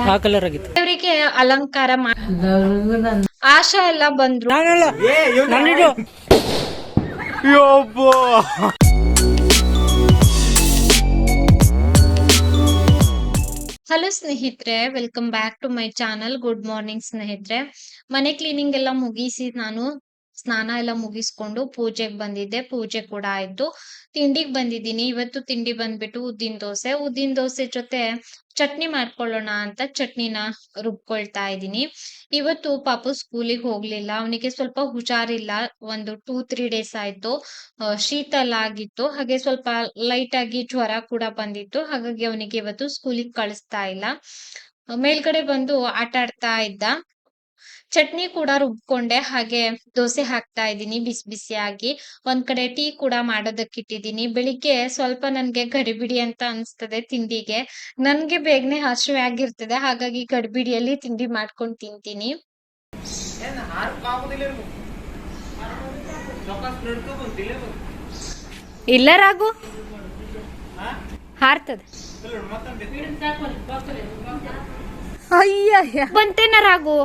ಆ ಕಲರ್ ಆಗಿತ್ತು. ಅವರಿಗೆ ಅಲಂಕಾರ ಮಾಡಿ ಆಶಾ ಎಲ್ಲ ಬಂದ್ರು. ಹಲೋ ಸ್ನೇಹಿತರೆ welcome back to my channel good morning ಸ್ನೇಹಿತರೆ. ಮನೆ ಕ್ಲೀನಿಂಗ್ ಎಲ್ಲ ಮುಗಿಸಿ ನಾನು ಸ್ನಾನ ಎಲ್ಲ ಮುಗಿಸ್ಕೊಂಡು ಪೂಜೆಗೆ ಬಂದಿದ್ದೆ, ಪೂಜೆ ಕೂಡ ಆಯ್ತು. ತಿಂಡಿಗೆ ಬಂದಿದ್ದೀನಿ. ಇವತ್ತು ತಿಂಡಿ ಬಂದ್ಬಿಟ್ಟು ಉದ್ದಿನ ದೋಸೆ. ಉದ್ದಿನ ದೋಸೆ ಜೊತೆ ಚಟ್ನಿ ಮಾಡ್ಕೊಳ್ಳೋಣ ಅಂತ ಚಟ್ನಿನ ರುಬ್ಕೊಳ್ತಾ ಇದ್ದೀನಿ. ಇವತ್ತು ಪಾಪು ಸ್ಕೂಲಿಗೆ ಹೋಗ್ಲಿಲ್ಲ. ಅವನಿಗೆ ಸ್ವಲ್ಪ ಹುಷಾರಿಲ್ಲ. ಒಂದು ಟೂ ತ್ರೀ ಡೇಸ್ ಆಯ್ತು. ಶೀತ ಎಲ್ಲ ಆಗಿತ್ತು. ಹಾಗೆ ಸ್ವಲ್ಪ ಲೈಟ್ ಆಗಿ ಜ್ವರ ಕೂಡ ಬಂದಿತ್ತು. ಹಾಗಾಗಿ ಅವನಿಗೆ ಇವತ್ತು ಸ್ಕೂಲಿಗೆ ಕಳಿಸ್ತಾ ಇಲ್ಲ. ಮೇಲ್ಗಡೆ ಬಂದು ಆಟ ಆಡ್ತಾ ಇದ್ದ. ಚಟ್ನಿ ಕೂಡ ರುಬ್ಕೊಂಡೆ ಹಾಗೆ ದೋಸೆ ಹಾಕ್ತಾ ಇದ್ದೀನಿ ಬಿಸಿ ಬಿಸಿಯಾಗಿ. ಒಂದ್ ಕಡೆ ಟೀ ಕೂಡ ಮಾಡೋದಕ್ಕೆ ಇಟ್ಟಿದ್ದೀನಿ. ಬೆಳಿಗ್ಗೆ ಸ್ವಲ್ಪ ನನ್ಗೆ ಗಡಿಬಿಡಿ ಅಂತ ಅನ್ಸ್ತದೆ ತಿಂಡಿಗೆ. ನನ್ಗೆ ಬೇಗನೆ ಹಸಿವೆ ಆಗಿರ್ತದೆ ಹಾಗಾಗಿ ಗಡಿಬಿಡಿಯಲ್ಲಿ ತಿಂಡಿ ಮಾಡ್ಕೊಂಡು ತಿಂತೀನಿ. ಇಲ್ಲ ರಾಗು ಹಾರ್ತದ. ಅಯ್ಯ ಬಂತೇನ ರಾಗು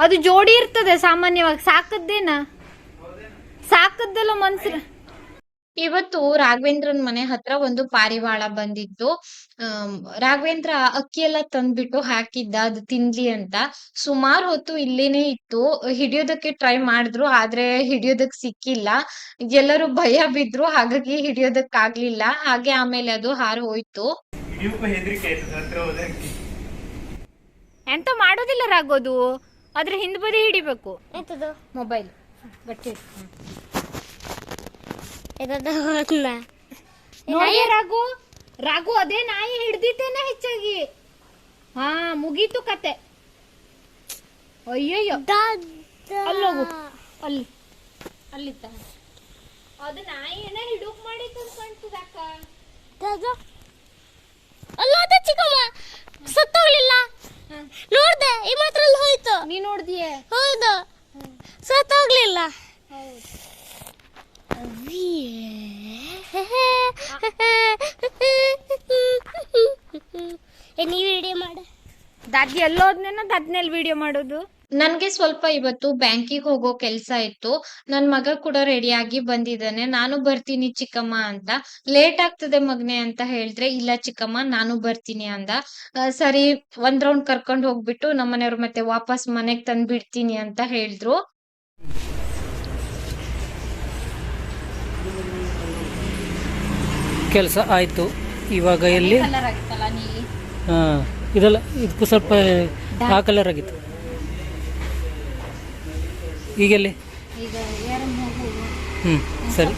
ಅದು ಜೋಡಿ ಇರ್ತದೆ ಸಾಮಾನ್ಯವಾಗಿ. ಸಾಕದ್ದೇನ? ಸಾಕದ್ದಲ್ಲ ಮನ್ಸ್ರ ಇವತ್ತು ರಾಘವೇಂದ್ರನ್ ಮನೆ ಹತ್ರ ಒಂದು ಪಾರಿವಾಳ ಬಂದಿತ್ತು. ರಾಘವೇಂದ್ರ ಅಕ್ಕಿ ಎಲ್ಲ ತಂದ್ಬಿಟ್ಟು ಹಾಕಿದ್ದ ಅದು ತಿನ್ಲಿ ಅಂತ. ಸುಮಾರು ಹೊತ್ತು ಇಲ್ಲೇನೆ ಇತ್ತು. ಹಿಡಿಯೋದಕ್ಕೆ ಟ್ರೈ ಮಾಡಿದ್ರು ಆದ್ರೆ ಹಿಡಿಯೋದಕ್ ಸಿಕ್ಕಿಲ್ಲ. ಎಲ್ಲರೂ ಭಯ ಬಿದ್ರು ಹಾಗಾಗಿ ಹಿಡಿಯೋದಕ್ ಆಗ್ಲಿಲ್ಲ ಹಾಗೆ ಆಮೇಲೆ ಅದು ಹಾರು ಹೋಯ್ತು. ಎಂತ ಮಾಡೋದಿಲ್ಲ ರಾಗೋದು ಅದ್ರ ಹಿಂದ್ ಬದಿ ಹಿಡಿಬೇಕು. ಎಂತದು? ಮೊಬೈಲ್. ಗಟ್ಟಿ. ನಾಯಿ ರಾಗು ರಾಗು ಅದೇ ನಾಯಿ ಹಿಡ್ದಿತ್ತೇನೆ ಹೆಚ್ಚಾಗಿ. ಹಾ ಮುಗೀತು ಕತೆ. ಅಯ್ಯಯ್ಯೋ. ಅಲ್ಲೋಗು. ಅಲ್ಲಿ. ಅಲ್ಲಿತ್ತ. ಅದು ನಾಯಿ ಏನ ಹಿಡುಕ್ ಮಾಡಿತ್ತು ಅನ್ಕೊಂತದ ಅಕ್ಕ ಅಲ್ಲ ಅದ ಚಿಕ್ಕಮ್ಮ ಸತ್ತೋಗ್ಲಿಲ್ಲ. ನೋಡ್ದೆ ಈ ಮಾತ್ರ ಹೋಯ್ತು. ನೀ ನೋಡ್ದಿಯೇ? ಹೌದು. ಸತ್ತೋಗ್ಲಿಲ್ಲ. ಏ ನೀ ವಿಡಿಯೋ ಮಾಡ. ದಾದಿ ಎಲ್ಲೋದ್ನೇನ ದಾದ್ನೇಲ್ ವಿಡಿಯೋ ಮಾಡೋದು? ನನ್ಗೆ ಸ್ವಲ್ಪ ಇವತ್ತು ಬ್ಯಾಂಕಿಗೆ ಹೋಗೋ ಕೆಲ್ಸ ಇತ್ತು. ನನ್ ಮಗ ಕೂಡ ರೆಡಿಯಾಗಿ ಆಗಿ ಬಂದಿದ್ದಾನೆ. ನಾನು ಬರ್ತೀನಿ ಚಿಕ್ಕಮ್ಮ ಅಂತ. ಲೇಟ್ ಆಗ್ತದೆ ಮಗ್ನೆ ಅಂತ ಹೇಳಿದ್ರೆ ಇಲ್ಲ ಚಿಕ್ಕಮ್ಮ ನಾನು ಬರ್ತೀನಿ ಅಂದ. ಸರಿ ಒಂದ್ ರೌಂಡ್ ಕರ್ಕೊಂಡ್ ಹೋಗ್ಬಿಟ್ಟು ನಮ್ಮನೆಯವ್ರು ಮತ್ತೆ ವಾಪಸ್ ಮನೆಗ್ ತಂದ್ ಬಿಡ್ತೀನಿ ಅಂತ ಹೇಳಿದ್ರು. ಕೆಲಸ ಆಯ್ತು. ಇವಾಗ ಎಲ್ಲಿ? ಇದೆಲ್ಲ ಇದಕ್ಕೂ ಸ್ವಲ್ಪ ಆ ಕಲರ್ ಆಗಿತ್ತು. ಈಗೆಲ್ಲಿ? ಈಗ ಏರ್ ಹೋಗು ಹ್ಞೂ ಸರಿ.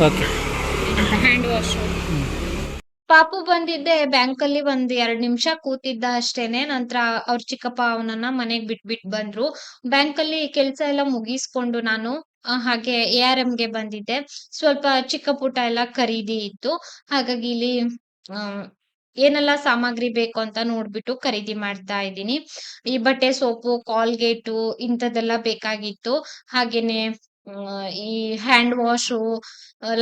ಓಕೆ. Hand wash. ಪಾಪು ಬಂದಿದ್ದೆ ಬ್ಯಾಂಕ್ ಅಲ್ಲಿ ಒಂದ್ ಎರಡ್ ನಿಮಿಷ ಕೂತಿದ್ದ ಅಷ್ಟೇನೆ ನಂತರ ಅವ್ರ ಚಿಕ್ಕಪ್ಪ ಅವನನ್ನ ಮನೆಗ್ ಬಿಟ್ಬಿಟ್ ಬಂದ್ರು. ಬ್ಯಾಂಕ್ ಅಲ್ಲಿ ಕೆಲ್ಸ ಎಲ್ಲ ಮುಗಿಸ್ಕೊಂಡು ನಾನು ಹಾಗೆ ಎ ಆರ್ಗೆ ಬಂದಿದ್ದೆ. ಸ್ವಲ್ಪ ಚಿಕ್ಕ ಪುಟ್ಟ ಎಲ್ಲ ಖರೀದಿ ಇತ್ತು. ಹಾಗಾಗಿ ಇಲ್ಲಿ ಏನೆಲ್ಲ ಸಾಮಗ್ರಿ ಬೇಕು ಅಂತ ನೋಡ್ಬಿಟ್ಟು ಖರೀದಿ ಮಾಡ್ತಾ ಇದ್ದೀನಿ. ಈ ಬಟ್ಟೆ, ಸೋಪು ಕಾಲ್ಗೇಟು ಇಂಥದ್ದೆಲ್ಲ ಬೇಕಾಗಿತ್ತು. ಹಾಗೇನೆ ಈ ಹ್ಯಾಂಡ್ ವಾಶು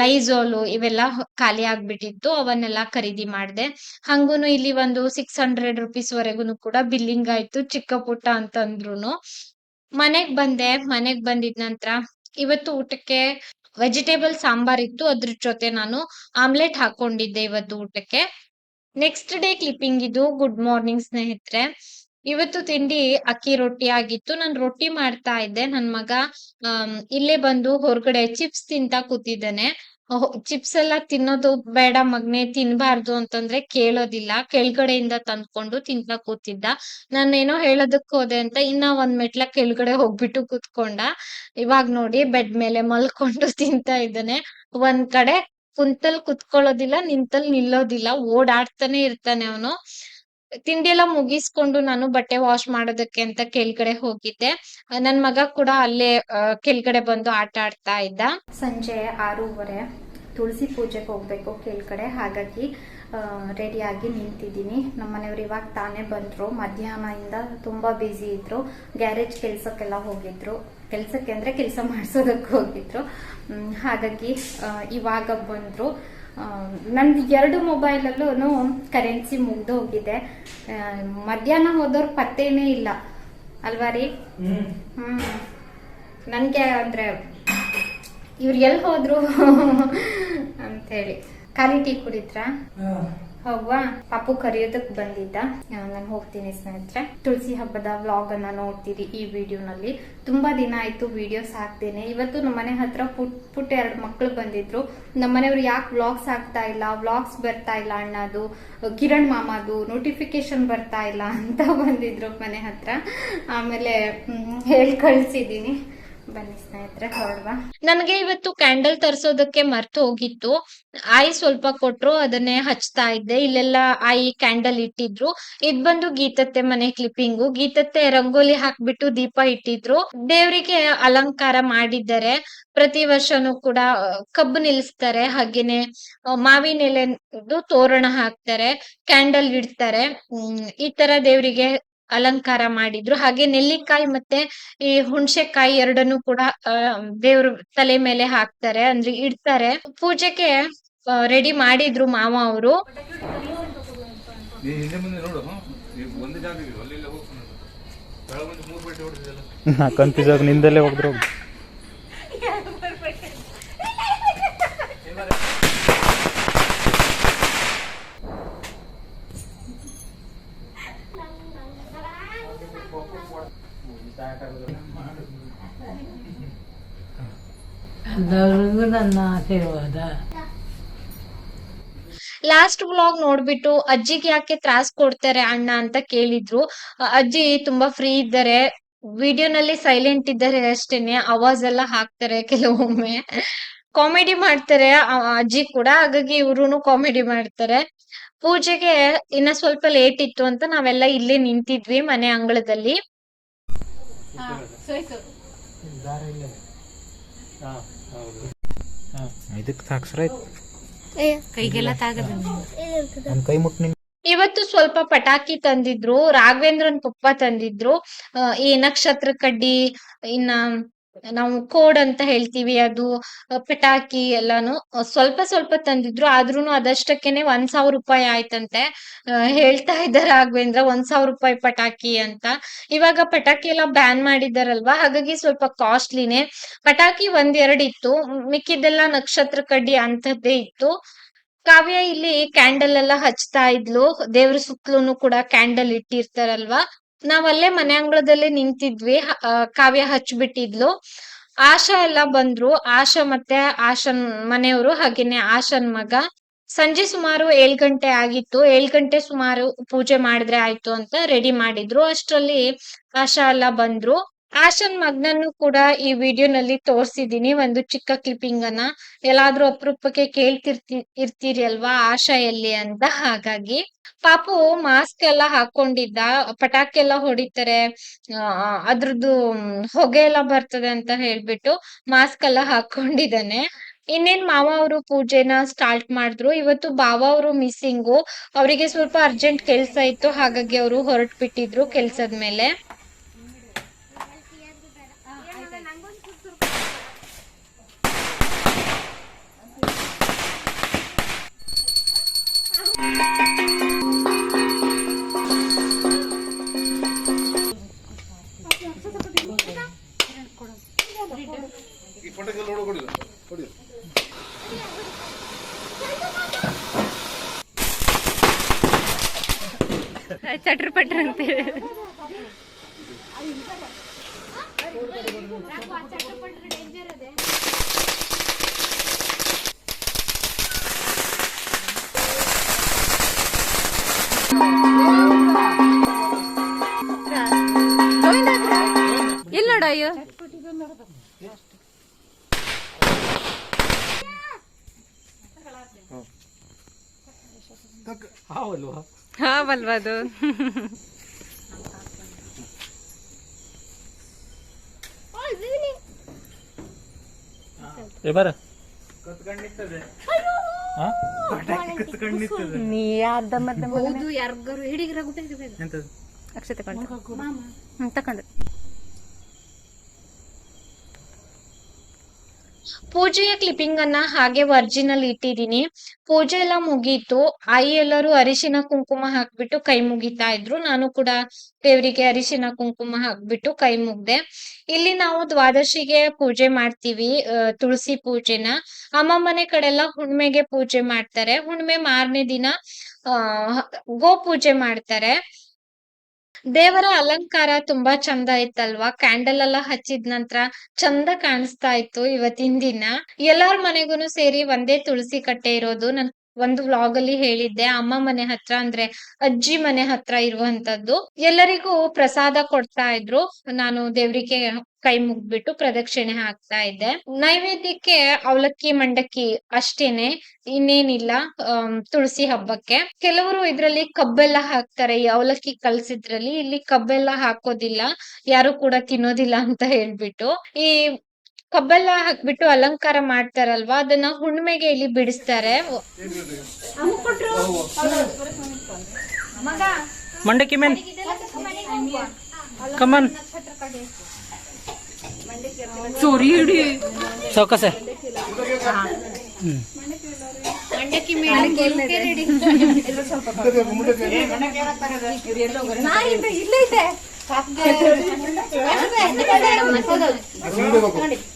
ಲೈಝೋಲು ಇವೆಲ್ಲ ಖಾಲಿ ಆಗ್ಬಿಟ್ಟಿತ್ತು. ಅವನ್ನೆಲ್ಲ ಖರೀದಿ ಮಾಡಿದೆ. ಹಂಗೂನು ಇಲ್ಲಿ ಒಂದು ಸಿಕ್ಸ್ ಹಂಡ್ರೆಡ್ ರುಪೀಸ್ ವರೆಗೂನು ಕೂಡ ಬಿಲ್ಲಿಂಗ್ ಆಯ್ತು ಚಿಕ್ಕ ಪುಟ್ಟ ಅಂತಂದ್ರು ಮನೆಗ್ ಬಂದೆ. ಮನೆಗ್ ಬಂದಿದ ನಂತರ ಇವತ್ತು ಊಟಕ್ಕೆ ವೆಜಿಟೇಬಲ್ ಸಾಂಬಾರ್ ಇತ್ತು. ಅದ್ರ ಜೊತೆ ನಾನು ಆಮ್ಲೆಟ್ ಹಾಕೊಂಡಿದ್ದೆ ಇವತ್ತು ಊಟಕ್ಕೆ. ನೆಕ್ಸ್ಟ್ ಡೇ ಕ್ಲಿಪ್ಪಿಂಗ್ ಇದು. ಗುಡ್ ಮಾರ್ನಿಂಗ್ ಸ್ನೇಹಿತರೆ. ಇವತ್ತು ತಿಂಡಿ ಅಕ್ಕಿ ರೊಟ್ಟಿ ಆಗಿತ್ತು. ನಾನು ರೊಟ್ಟಿ ಮಾಡ್ತಾ ಇದ್ದೆ. ನನ್ ಮಗ ಇಲ್ಲೇ ಬಂದು ಹೊರಗಡೆ ಚಿಪ್ಸ್ ತಿಂತ ಕೂತಿದ್ದಾನೆ. ಚಿಪ್ಸ್ ಎಲ್ಲ ತಿನ್ನೋದು ಬೇಡ, ಮಗ್ನೆ ತಿನ್ಬಾರ್ದು ಅಂತಂದ್ರೆ ಕೇಳೋದಿಲ್ಲ. ಕೆಳಗಡೆಯಿಂದ ತಂದ್ಕೊಂಡು ತಿಂತ ಕೂತಿದ್ದ. ನಾನೇನೋ ಹೇಳೋದಕ್ ಹೋದೆ ಅಂತ ಇನ್ನ ಒಂದ್ ಮೆಟ್ಲ ಕೆಳಗಡೆ ಹೋಗ್ಬಿಟ್ಟು ಕೂತ್ಕೊಂಡ. ಇವಾಗ ನೋಡಿ ಬೆಡ್ ಮೇಲೆ ಮಲ್ಕೊಂಡು ತಿಂತಾ ಇದ್ದಾನೆ. ಒಂದ್ ಕಡೆ ಕುಂತಲ್ ಕುತ್ಕೊಳ್ಳೋದಿಲ್ಲ, ನಿಂತಲ್ ನಿಲ್ಲೋದಿಲ್ಲ, ಓಡಾಡ್ತಾನೆ ಇರ್ತಾನೆ ಅವನು. ತಿಂಡಿ ಎಲ್ಲ ಮುಗಿಸ್ಕೊಂಡು ನಾನು ಬಟ್ಟೆ ವಾಶ್ ಮಾಡೋದಕ್ಕೆ ಅಂತ ಕೆಳಗಡೆ ಹೋಗಿದ್ದೆ. ನನ್ ಮಗ ಕೂಡ ಅಲ್ಲೇ ಕೆಳ್ಗಡೆ ಬಂದು ಆಟ ಆಡ್ತಾ ಇದ್ದ. ಸಂಜೆ ಆರೂವರೆ, ತುಳಸಿ ಪೂಜೆಗೆ ಹೋಗ್ಬೇಕು ಕೆಳಗಡೆ, ಹಾಗಾಗಿ ರೆಡಿಯಾಗಿ ನಿಂತಿದ್ದೀನಿ. ನಮ್ಮ ಮನೆಯವ್ರು ಇವಾಗ ತಾನೇ ಬಂದರು. ಮಧ್ಯಾಹ್ನದಿಂದ ತುಂಬ ಬ್ಯುಸಿ ಇದ್ರು. ಗ್ಯಾರೇಜ್ ಕೆಲಸಕ್ಕೆಲ್ಲ ಹೋಗಿದ್ರು. ಕೆಲಸಕ್ಕೆ ಅಂದರೆ ಕೆಲಸ ಮಾಡಿಸೋದಕ್ಕೆ ಹೋಗಿದ್ರು. ಹಾಗಾಗಿ ಇವಾಗ ಬಂದರು. ನಂದು ಎರಡು ಮೊಬೈಲಲ್ಲೂ ಕರೆನ್ಸಿ ಮುಗ್ದು ಹೋಗಿದೆ. ಮಧ್ಯಾಹ್ನ ಹೋದವ್ರ ಪತ್ತೇನೇ ಇಲ್ಲ. ಅಲ್ವಾ ರೀ? ಹ್ಮ್. ನನ್ಗೆ ಅಂದ್ರೆ ಇವ್ರು ಎಲ್ಲಿ ಹೋದ್ರು? ಅಂತೇಳಿ ಖಾಲಿ ಟೀ ಕುಡಿದ್ರಾ? ಹೋಗ್ವಾ ಪಾಪು ಕರೆಯೋದಕ್ ಬಂದಿದ್ದ. ನಾನು ಹೋಗ್ತೀನಿ ಸ್ನೇಹಿತರೆ. ತುಳಸಿ ಹಬ್ಬದ ವ್ಲಾಗ್ ಅನ್ನ ನೋಡ್ತೀರಿ ಈ ವಿಡಿಯೋನಲ್ಲಿ ತುಂಬಾ ದಿನ ಆಯ್ತು ವಿಡಿಯೋಸ್ ಹಾಕ್ತೇನೆ ಇವತ್ತು ನಮ್ಮನೆ ಹತ್ರ ಪುಟ್, ಪುಟ್ಟ ಎರಡು ಮಕ್ಳು ಬಂದಿದ್ರು. ನಮ್ಮನೆಯವ್ರು ಯಾಕೆ ವ್ಲಾಗ್ಸ್ ಹಾಕ್ತಾ ಇಲ್ಲ ವ್ಲಾಗ್ಸ್ ಬರ್ತಾ ಇಲ್ಲ ಅಣ್ಣದು ಕಿರಣ್ ಮಾಮಾದು ನೋಟಿಫಿಕೇಶನ್ ಬರ್ತಾ ಇಲ್ಲ ಅಂತ ಬಂದಿದ್ರು ಮನೆ ಹತ್ರ. ಆಮೇಲೆ ಹೇಳಿ ಕಳ್ಸಿದೀನಿ ಬನ್ನಿ ನನಗೆ ಇವತ್ತು ಕ್ಯಾಂಡಲ್ ತರ್ಸೋದಕ್ಕೆ ಮರ್ತು ಹೋಗಿತ್ತು. ಆಯಿ ಸ್ವಲ್ಪ ಕೊಟ್ರು, ಅದನ್ನೇ ಹಚ್ತಾ ಇದ್ದೆ. ಇಲ್ಲೆಲ್ಲ ಆಯಿ ಕ್ಯಾಂಡಲ್ ಇಟ್ಟಿದ್ರು. ಇದ್ ಬಂದು ಗೀತತ್ತೆ ಮನೆ ಕ್ಲಿಪ್ಪಿಂಗು. ಗೀತತ್ತೆ ರಂಗೋಲಿ ಹಾಕ್ಬಿಟ್ಟು ದೀಪ ಇಟ್ಟಿದ್ರು. ದೇವ್ರಿಗೆ ಅಲಂಕಾರ ಮಾಡಿದ್ದಾರೆ. ಪ್ರತಿ ವರ್ಷನು ಕೂಡ ಕಬ್ಬು ನಿಲ್ಲಿಸ್ತಾರೆ ಹಾಗೇನೆ ಮಾವಿನ ಎಲೆದು ತೋರಣ ಹಾಕ್ತಾರೆ. ಕ್ಯಾಂಡಲ್ ಇಡ್ತಾರೆ. ಈ ತರ ದೇವರಿಗೆ ಅಲಂಕಾರ ಮಾಡಿದ್ರು. ಹಾಗೆ ನೆಲ್ಲಿಕಾಯಿ ಮತ್ತೆ ಈ ಹುಣ್ಸೆಕಾಯಿ ಎರಡನ್ನು ಕೂಡ ಆ, ದೇವ್ರ ತಲೆ ಮೇಲೆ ಹಾಕ್ತಾರೆ ಅಂದ್ರೆ ಇಡ್ತಾರೆ. ಪೂಜೆಗೆ ರೆಡಿ ಮಾಡಿದ್ರು ಮಾವ ಅವರು. ನೀ ಹಿಂದೆ ಮುಂದೆ ನೋಡು ನೀವು ಒಂದೇ ಜಾಗ ಇದೀವಿ ಅಲ್ಲೆಲ್ಲ ಹೋಗ್ತಾನೆ ಬೆಳಗ್ಗೆ ಮೂರು ಪೇಟೆ ಹೊಡೆದಿದ್ದಲ್ಲ ಕನ್ಫ್ಯೂಸ್ ಆಗಿ ನಿಂದಲ್ಲೇ ಹೋಗಿದ್ರು ಎಲ್ಲರಿಗೂ ನನ್ನ ಆಶೀರ್ವಾದ ಲಾಸ್ಟ್ ವ್ಲಾಗ್ ನೋಡ್ಬಿಟ್ಟು ಅಜ್ಜಿಗೆ ಯಾಕೆ ತ್ರಾಸ್ ಕೊಡ್ತಾರೆ ಅಣ್ಣ ಅಂತ ಕೇಳಿದ್ರು. ಅಜ್ಜಿ ತುಂಬಾ ಫ್ರೀ ಇದ್ದಾರೆ. ವಿಡಿಯೋನಲ್ಲಿ ಸೈಲೆಂಟ್ ಇದ್ದಾರೆ ಅಷ್ಟೇನೆ ಅವಾಜ್ ಎಲ್ಲ ಹಾಕ್ತಾರೆ ಕೆಲವೊಮ್ಮೆ. ಕಾಮಿಡಿ ಮಾಡ್ತಾರೆ ಅಜ್ಜಿ ಕೂಡ ಹಾಗಾಗಿ ಇವ್ರುನು ಕಾಮಿಡಿ ಮಾಡ್ತಾರೆ. ಪೂಜೆಗೆ ಇನ್ನ ಸ್ವಲ್ಪ ಲೇಟ್ ಇತ್ತು ಅಂತ ನಾವೆಲ್ಲ ಇಲ್ಲೇ ನಿಂತಿದ್ವಿ ಮನೆ ಅಂಗಳದಲ್ಲಿ. ಇದಕ್ಕೆ ಸಾಕ್ಷರ ಆಯ್ತು. ನನ್ನ ಕೈ ಮುಟ್ಟು ನಿನ್ ಇವತ್ತು ಸ್ವಲ್ಪ ಪಟಾಕಿ ತಂದಿದ್ರು ರಾಘವೇಂದ್ರನ್ ಪಪ್ಪ ತಂದಿದ್ರು. ಆ, ಈ ನಕ್ಷತ್ರ ಕಡ್ಡಿ ಇನ್ನ ನಾವು ಕೋಡ್ ಅಂತ ಹೇಳ್ತೀವಿ, ಅದು ಪಟಾಕಿ ಎಲ್ಲಾನು ಸ್ವಲ್ಪ ಸ್ವಲ್ಪ ತಂದಿದ್ರು, ಆದ್ರೂನು ಅದಷ್ಟಕ್ಕೇನೆ ಒಂದ್ ಸಾವಿರ ರೂಪಾಯಿ ಆಯ್ತಂತೆ. ಹೇಳ್ತಾ ಇದ್ದಾರೆ ರಾಘವೇಂದ್ರ, ಒಂದ್ ಸಾವಿರ ರೂಪಾಯಿ ಪಟಾಕಿ ಅಂತ. ಇವಾಗ ಪಟಾಕಿ ಎಲ್ಲ ಬ್ಯಾನ್ ಮಾಡಿದಾರಲ್ವಾ ಹಾಗಾಗಿ ಸ್ವಲ್ಪ ಕಾಸ್ಟ್ಲಿನೇ. ಪಟಾಕಿ ಒಂದೆರಡು ಇತ್ತು, ಮಿಕ್ಕಿದ್ದೆಲ್ಲ ನಕ್ಷತ್ರ ಕಡ್ಡಿ ಅಂತದ್ದೇ ಇತ್ತು. ಕಾವ್ಯ ಇಲ್ಲಿ ಕ್ಯಾಂಡಲ್ ಎಲ್ಲ ಹಚ್ತಾ ಇದ್ಲು. ದೇವ್ರ ಸುತ್ತಲೂ ಕೂಡ ಕ್ಯಾಂಡಲ್ ಇಟ್ಟಿರ್ತಾರಲ್ವಾ? ನಾವ್ ಅಲ್ಲೇ ಮನೆ ಅಂಗಳದಲ್ಲೇ ನಿಂತಿದ್ವಿ ಕಾವ್ಯ ಹಚ್ಬಿಟ್ಟಿದ್ಲು. ಆಶಾ ಎಲ್ಲ ಬಂದ್ರು, ಆಶಾ ಮತ್ತೆ ಆಶನ್ ಮನೆಯವರು, ಹಾಗೇನೆ ಆಶನ್ ಮಗ. ಸಂಜೆ ಸುಮಾರು ಏಳ್ ಗಂಟೆ ಆಗಿತ್ತು, ಏಳ್ ಗಂಟೆ ಸುಮಾರು ಪೂಜೆ ಮಾಡಿದ್ರೆ ಆಯ್ತು ಅಂತ ರೆಡಿ ಮಾಡಿದ್ರು. ಅಷ್ಟರಲ್ಲಿ ಆಶಾ ಎಲ್ಲ ಬಂದ್ರು. ಆಶನ್ ಮಗ್ನನ್ನು ಕೂಡ ಈ ವಿಡಿಯೋನಲ್ಲಿ ತೋರ್ಸಿದೀನಿ ಒಂದು ಚಿಕ್ಕ ಕ್ಲಿಪ್ಪಿಂಗ್ ಅನ್ನ ಎಲ್ಲಾದ್ರೂ ಅಪರೂಪಕ್ಕೆ ಕೇಳ್ತಿರ್ತಿ, ಇರ್ತೀರಿ ಅಲ್ವಾ ಆಶಾ ಎಲ್ಲಿ ಅಂತ, ಹಾಗಾಗಿ. ಪಾಪು ಮಾಸ್ಕ್ ಎಲ್ಲ ಹಾಕೊಂಡಿದ್ದ, ಪಟಾಕಿ ಎಲ್ಲ ಹೊಡಿತಾರೆ ಅದ್ರದ್ದು ಹೊಗೆ ಎಲ್ಲ ಬರ್ತದೆ ಅಂತ ಹೇಳ್ಬಿಟ್ಟು ಮಾಸ್ಕ್ ಎಲ್ಲ ಹಾಕೊಂಡಿದ್ದಾನೆ. ಇನ್ನೇನ್ ಮಾವ ಅವರು ಪೂಜೆನ ಸ್ಟಾರ್ಟ್ ಮಾಡಿದ್ರು. ಇವತ್ತು ಬಾವ ಅವರು ಮಿಸ್ಸಿಂಗು ಅವರಿಗೆ ಸ್ವಲ್ಪ ಅರ್ಜೆಂಟ್ ಕೆಲ್ಸ ಇತ್ತು, ಹಾಗಾಗಿ ಅವರು ಹೊರಟು ಬಿಟ್ಟಿದ್ರು ಕೆಲ್ಸದ ಮೇಲೆ. ಇಲ್ಲ ನೋಡ ಅಯ್ಯೋ? ಹಾವಲ್ವಾ ಅದು? ಏ ಬರ. ನೀ ಯಾರಿಗಾರು ಹಿಡಿಗಿರ ಎಂತದು? ಅಕ್ಷತೆ ತಗೊಂಡು ಹ್ಮ್ ಪೂಜೆಯ ಕ್ಲಿಪ್ಪಿಂಗ್ ಅನ್ನ ಹಾಗೆ ವರ್ಜಿನಲ್ ಇಟ್ಟಿದೀನಿ ಪೂಜೆ ಎಲ್ಲ ಮುಗೀತು. ಆಯಿ ಎಲ್ಲರೂ ಅರಿಶಿನ ಕುಂಕುಮ ಹಾಕ್ಬಿಟ್ಟು ಕೈ ಮುಗಿತಾ ಇದ್ರು. ನಾನು ಕೂಡ ದೇವರಿಗೆ ಅರಿಶಿನ ಕುಂಕುಮ ಹಾಕ್ಬಿಟ್ಟು ಕೈ ಮುಗ್ದೆ. ಇಲ್ಲಿ ನಾವು ದ್ವಾದಶಿಗೆ ಪೂಜೆ ಮಾಡ್ತೀವಿ ತುಳಸಿ ಪೂಜೆನ. ಅಮ್ಮ ಮನೆ ಕಡೆ ಎಲ್ಲ ಹುಣ್ಮೆಗೆ ಪೂಜೆ ಮಾಡ್ತಾರೆ. ಹುಣ್ಮೆ ಮಾರನೇ ದಿನ ಗೋ ಪೂಜೆ ಮಾಡ್ತಾರೆ. ದೇವರ ಅಲಂಕಾರ ತುಂಬಾ ಚಂದ ಇತ್ತಲ್ವಾ? ಕ್ಯಾಂಡಲ್ ಎಲ್ಲ ಹಚ್ಚಿದ ನಂತರ ಚಂದ ಕಾಣಿಸ್ತಾ ಇತ್ತು ಇವತ್ತಿನ ದಿನ. ಎಲ್ಲಾರ ಮನೆಗೂನು ಸೇರಿ ಒಂದೇ ತುಳಸಿ ಕಟ್ಟೆ ಇರೋದು ನನ್ ಒಂದು ವ್ಲಾಗ್ ಅಲ್ಲಿ ಹೇಳಿದ್ದೆ, ಅಮ್ಮ ಮನೆ ಹತ್ರ ಅಂದ್ರೆ ಅಜ್ಜಿ ಮನೆ ಹತ್ರ ಇರುವಂತದ್ದು. ಎಲ್ಲರಿಗೂ ಪ್ರಸಾದ ಕೊಡ್ತಾ ಇದ್ರು. ನಾನು ದೇವ್ರಿಗೆ ಕೈ ಮುಗ್ಬಿಟ್ಟು ಪ್ರದಕ್ಷಿಣೆ ಹಾಕ್ತಾ ಇದ್ದೆ. ನೈವೇದ್ಯಕ್ಕೆ ಅವಲಕ್ಕಿ ಮಂಡಕ್ಕಿ ಅಷ್ಟೇನೆ, ಇನ್ನೇನಿಲ್ಲ ತುಳಸಿ ಹಬ್ಬಕ್ಕೆ. ಕೆಲವರು ಇದ್ರಲ್ಲಿ ಕಬ್ಬೆಲ್ಲ ಹಾಕ್ತಾರೆ. ಈ ಅವಲಕ್ಕಿ ಕಲ್ಸಿದ್ರಲ್ಲಿ ಇಲ್ಲಿ ಕಬ್ಬೆಲ್ಲ ಹಾಕೋದಿಲ್ಲ, ಯಾರು ಕೂಡ ತಿನ್ನೋದಿಲ್ಲ ಅಂತ ಹೇಳ್ಬಿಟ್ಟು. ಈ ಕಬ್ಬೆಲ್ಲ ಹಾಕ್ಬಿಟ್ಟು ಅಲಂಕಾರ ಮಾಡ್ತಾರಲ್ವಾ? ಅದನ್ನ ಹುಣ್ಮೆಗೆ ಇಲ್ಲಿ ಬಿಡಿಸ್ತಾರೆ. ಮಂಡಕ್ಕಿ ಮೇನ್. ಕಮನ್ ಚೌಕಸ ಮುಂತಾಕಂದ ಮೋನಿಕಾ ಇದೆ. ಕಿರಣ್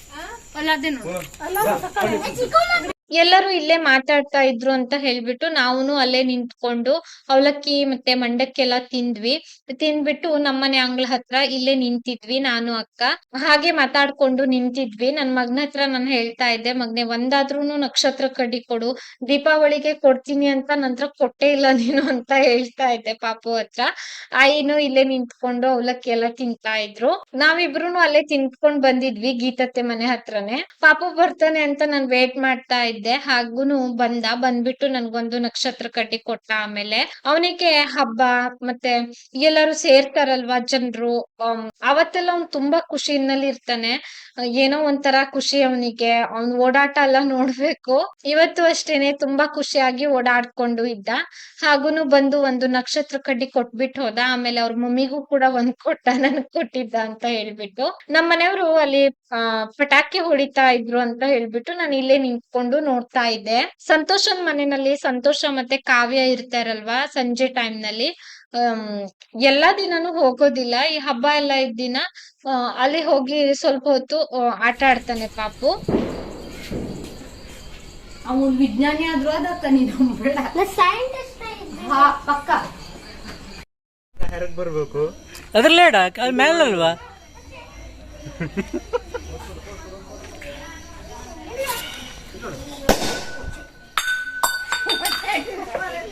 ಬಾಚ್ ತಿಂತಾವನೆ ಪುಟಿ ಅಲ್ಲ ಅಡ್ಡಿಲ್ಲ ಅಲ್ಲ ಅದೇನು ಎಲ್ಲರೂ ಇಲ್ಲೇ ಮಾತಾಡ್ತಾ ಇದ್ರು ಅಂತ ಹೇಳ್ಬಿಟ್ಟು ನಾವುನು ಅಲ್ಲೇ ನಿಂತ್ಕೊಂಡು ಅವಲಕ್ಕಿ ಮತ್ತೆ ಮಂಡಕ್ಕಿ ಎಲ್ಲ ತಿಂದ್ವಿ. ತಿಂದ್ಬಿಟ್ಟು ನಮ್ಮನೆ ಅಂಗ್ಳ ಹತ್ರ ಇಲ್ಲೇ ನಿಂತಿದ್ವಿ, ನಾನು, ಅಕ್ಕ. ಹಾಗೆ ಮಾತಾಡ್ಕೊಂಡು ನಿಂತಿದ್ವಿ. ನನ್ ಮಗನ ಹತ್ರ ನಾನು ಹೇಳ್ತಾ ಇದ್ದೆ, ಮಗ್ನೆ, ಒಂದಾದ್ರೂನು ನಕ್ಷತ್ರ ಕಡ್ಡಿ ಕೊಡು. ದೀಪಾವಳಿಗೆ ಕೊಡ್ತೀನಿ ಅಂತ ನಂತರ ಕೊಟ್ಟೆ ಇಲ್ಲ ನೀನು ಅಂತ ಹೇಳ್ತಾ ಇದ್ದೆ ಪಾಪು ಹತ್ರ. ಆಯಿನು ಇಲ್ಲೇ ನಿಂತ್ಕೊಂಡು ಅವಲಕ್ಕಿ ಎಲ್ಲ ತಿಂತಾ ಇದ್ರು. ನಾವಿಬ್ರುನು ಅಲ್ಲೇ ತಿನ್ಕೊಂಡ್ ಬಂದಿದ್ವಿ ಗೀತತ್ತೆ ಮನೆ ಹತ್ರನೇ. ಪಾಪು ಬರ್ತಾನೆ ಅಂತ ನಾನ್ ವೇಟ್ ಮಾಡ್ತಾ ಇದ್ದೆ. ಹಾಗೂನು ಬಂದ, ಬಂದ್ಬಿಟ್ಟು ನನ್ಗೊಂದು ನಕ್ಷತ್ರ ಕಟ್ಟಿ ಕೊಟ್ಟ ಆಮೇಲೆ ಅವನಿಗೆ ಹಬ್ಬ ಮತ್ತೆ ಎಲ್ಲರೂ ಸೇರ್ತಾರಲ್ವಾ ಜನರು ಅವತ್ತೆಲ್ಲ ಅವ್ನ್ ತುಂಬಾ ಖುಷಿನಲ್ಲಿ ಇರ್ತಾನೆ. ಏನೋ ಒಂಥರ ಖುಷಿ ಅವನಿಗೆ. ಅವ್ನ್ ಓಡಾಟ ಎಲ್ಲ ನೋಡ್ಬೇಕು. ಇವತ್ತು ಅಷ್ಟೇನೆ ತುಂಬಾ ಖುಷಿಯಾಗಿ ಓಡಾಡ್ಕೊಂಡು ಇದ್ದ. ಹಾಗೂನು ಬಂದು ಒಂದು ನಕ್ಷತ್ರ ಕಡ್ಡಿ ಕೊಟ್ಬಿಟ್ಟು ಹೋದ. ಆಮೇಲೆ ಅವ್ರ ಮಮ್ಮಿಗೂ ಕೂಡ ಒಂದ್ ಕೊಟ್ಟ ನನ್ಗ್ ಕೊಟ್ಟಿದ್ದ ಅಂತ ಹೇಳ್ಬಿಟ್ಟು. ನಮ್ಮ ಮನೆಯವರು ಅಲ್ಲಿ ಪಟಾಕಿ ಹೊಡಿತಾ ಇದ್ರು ಅಂತ ಹೇಳ್ಬಿಟ್ಟು ನಾನು ಇಲ್ಲೇ ನಿಂತ್ಕೊಂಡು ನೋಡ್ತಾ ಇದ್ದೆ. ಸಂತೋಷನ್ ಮನೆಯಲ್ಲಿ ಸಂತೋಷ ಮತ್ತೆ ಕಾವ್ಯ ಇರ್ತಾರಲ್ವಾ ಸಂಜೆ ಟೈಮ್ನಲ್ಲಿ. ಎಲ್ಲಾ ದಿನಾನು ಹೋಗೋದಿಲ್ಲ. ಈ ಹಬ್ಬ ಎಲ್ಲ ಇದ್ದಿನ ಅಲ್ಲಿ ಹೋಗಿ ಸ್ವಲ್ಪ ಹೊತ್ತು ಆಟ ಆಡ್ತಾನೆ ಪಾಪು. ಅವನು ವಿಜ್ಞಾನಿ ಆದ್ರೂ ಅದಕ್ಕ ನೀನು ನಂಬೇಡ ಸೈಂಟಿಸ್ಟ್ ಹಾ ಪಕ್ಕ. ಹೊರಗ್ ಬರ್ಬೇಕು? ಅದ್ರಲ್ಲೇ ಅಲ್ವಾ ಅಲ್ಲಿ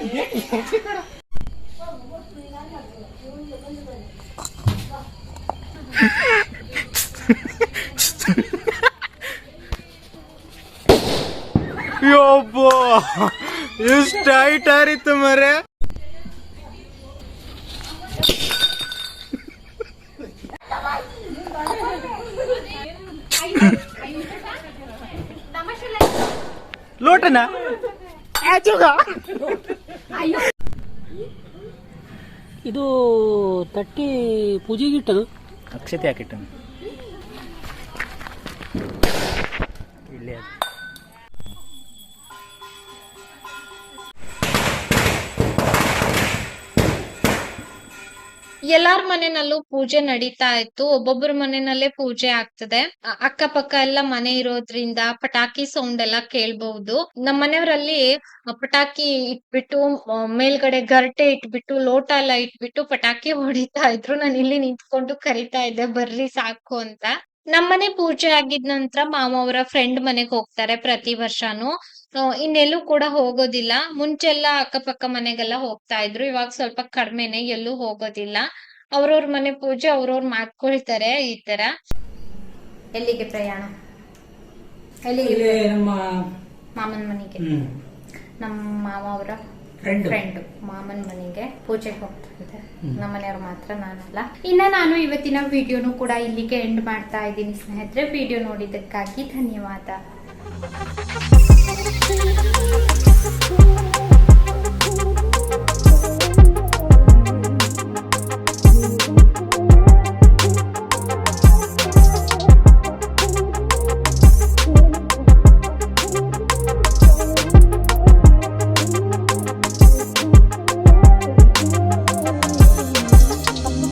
ಯೊಬ್ಬ ಎಷ್ಟು ಟೈಟ್ ಆರಿತ್ತು ಮರೆ ಲೋಟನ ಇದು ತಟ್ಟಿ ಪೂಜೆಗಿಟ್ಟು ಅಕ್ಷತೆ ಹಾಕಿಟ್ಟನು. ಇಲ್ಲೇ ಎಲ್ಲಾರ್ ಮನೆನಲ್ಲೂ ಪೂಜೆ ನಡೀತಾ ಇತ್ತು. ಒಬ್ಬೊಬ್ಬರ ಮನೆನಲ್ಲೇ ಪೂಜೆ ಆಗ್ತದೆ. ಅಕ್ಕಪಕ್ಕ ಎಲ್ಲ ಮನೆ ಇರೋದ್ರಿಂದ ಪಟಾಕಿ ಸೌಂಡ್ ಎಲ್ಲ ಕೇಳ್ಬಹುದು. ನಮ್ಮ ಮನೆಯವರಲ್ಲಿ ಪಟಾಕಿ ಇಟ್ಬಿಟ್ಟು ಮೇಲ್ಗಡೆ ಗರಟೆ ಇಟ್ಬಿಟ್ಟು, ಲೋಟ ಎಲ್ಲ ಇಟ್ಬಿಟ್ಟು ಪಟಾಕಿ ಹೊಡಿತಾ ಇದ್ರು. ನಾನು ಇಲ್ಲಿ ನಿಂತ್ಕೊಂಡು ಕರಿತಾ ಇದ್ದೆ. ಬರ್ರಿ ಸಾಕು ಅಂತ. ನಮ್ಮನೆ ಪೂಜೆ ಆಗಿದ ನಂತರ ಮಾಮವರ ಅವರ ಫ್ರೆಂಡ್ ಮನೆಗ್ ಹೋಗ್ತಾರೆ ಪ್ರತಿ ವರ್ಷನೂ. ಇನ್ನೆಲ್ಲೂ ಕೂಡ ಹೋಗೋದಿಲ್ಲ. ಮುಂಚೆಲ್ಲ ಅಕ್ಕಪಕ್ಕ ಮನೆಗೆಲ್ಲ ಹೋಗ್ತಾ ಇದ್ರು. ಇವಾಗ ಸ್ವಲ್ಪ ಕಡಿಮೆನೆ ಎಲ್ಲೂ ಹೋಗೋದಿಲ್ಲ. ಅವ್ರವ್ರ ಮನೆ ಪೂಜೆ ಅವ್ರವ್ರ ಮಾಡ್ಕೊಳ್ತಾರೆ ಈ ತರ. ಎಲ್ಲಿಗೆ ಪ್ರಯಾಣ? ಎಲ್ಲಿಗೆ ನಮ್ಮ ಮಾಮನ ಮನೆಗೆ? ನಮ್ಮ ಮಾವ ಅವರ? ಫ್ರೆಂಡ್ ಮಾಮನ್ ಮನೆಗೆ ಪೂಜೆಗೆ ಹೋಗ್ತಾ ಇದೆ ನಮ್ಮ ಮನೆಯವ್ರು ಮಾತ್ರ ನಾನಲ್ಲ. ಇನ್ನ ನಾನು ಇವತ್ತಿನ ವಿಡಿಯೋನು ಕೂಡ ಇಲ್ಲಿಗೆ ಎಂಡ್ ಮಾಡ್ತಾ ಇದ್ದೀನಿ ಸ್ನೇಹಿತರೆ. ವಿಡಿಯೋ ನೋಡಿದ್ದಕ್ಕಾಗಿ ಧನ್ಯವಾದ.